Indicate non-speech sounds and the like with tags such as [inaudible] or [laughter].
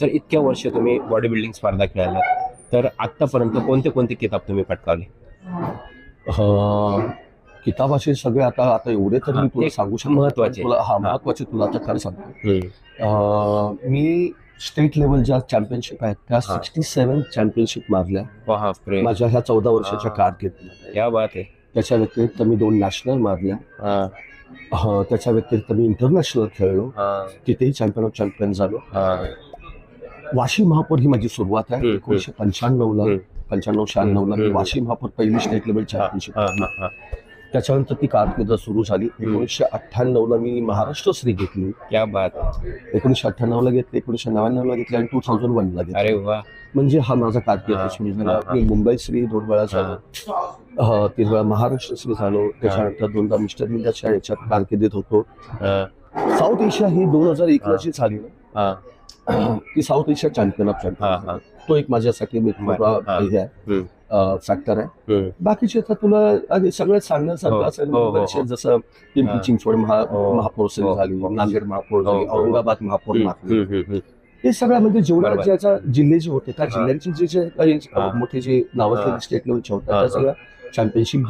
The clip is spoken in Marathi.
जर इतक्या वर्ष तुम्ही बॉडी बिल्डिंग स्पर्धा खेळायला. तर आतापर्यंत कोणते कोणते किताब तुम्ही पटकावले? अं, किताबाचे सगळे आता आता एवढे तर मी तुला सांगू शकतो. महत्त्वाचे. तुला हा. महत्त्वाचे तुला आता खरं सांगतो. मी स्टेट लेवल ज्या चॅम्पियनशिप आहेत त्या. सिक्स्टी सेव्हन चॅम्पियनशिप मारल्या. माझ्या ह्या चौदा वर्षाच्या. कारकिर्दीमध्ये त्याच्या व्यतिरिक्त मी दोन नॅशनल मारल्या. हा, त्याच्या व्यतिरिक्त मी इंटरनॅशनल खेळलो. तिथेही चॅम्पियन ऑफ चॅम्पियन झालो. वाशी महापौर ही माझी सुरुवात आहे. एकोणीशे पंच्याण्णव ला हम्म. पंच्याण्णव शहाण्णव ला मी. वाशी महापौर पहिली स्टेट लेवल चॅम्पियनशिप. त्याच्यानंतर ती कारकीर्द सुरू झाली. एकोणीसशे अठ्ठ्याण्णव ला मी महाराष्ट्र श्री घेतली. क्या बात. एकोणीसशे अठ्ठ्याण्णव ला घेतली एकोणीसशे नव्याण्णव ला घेतली आणि टू थाउजंड वन ला अरे घेतली वा. म्हणजे हा माझा कारकीर्द सुरू झाला. मी मुंबई श्री दोन वेळा झालो. तीन वेळा महाराष्ट्र श्री झालो. त्याच्यानंतर दोनदा मिस्टर इंडियाच्या याच्यात कारकिर्दीत होतो. साऊथ एशिया ही दोन हजार एकला जी झाली. ना हा, [clears throat] ती South Asia champion of champion. तो एक माझ्यासाठी हा. आहे. फॅक्टर आहे. बाकीचे तर तुला सगळ्यात सांगण्यासारखं हो, असेल हो, हो. जसं पिंपरी. चिंचवड महा- महापौर झाली. नांदेड महापौर झाली. औरंगाबाद महापौर. हे सगळ्या म्हणजे जेवढ्या बरोबर. ज्याच्या जिल्हे जे होते त्या. जिल्ह्यांचे जे जे काही. मोठे जे नावाजलेले. स्टेट लेवलचे होते त्या. सगळ्या चॅम्पियनशिप.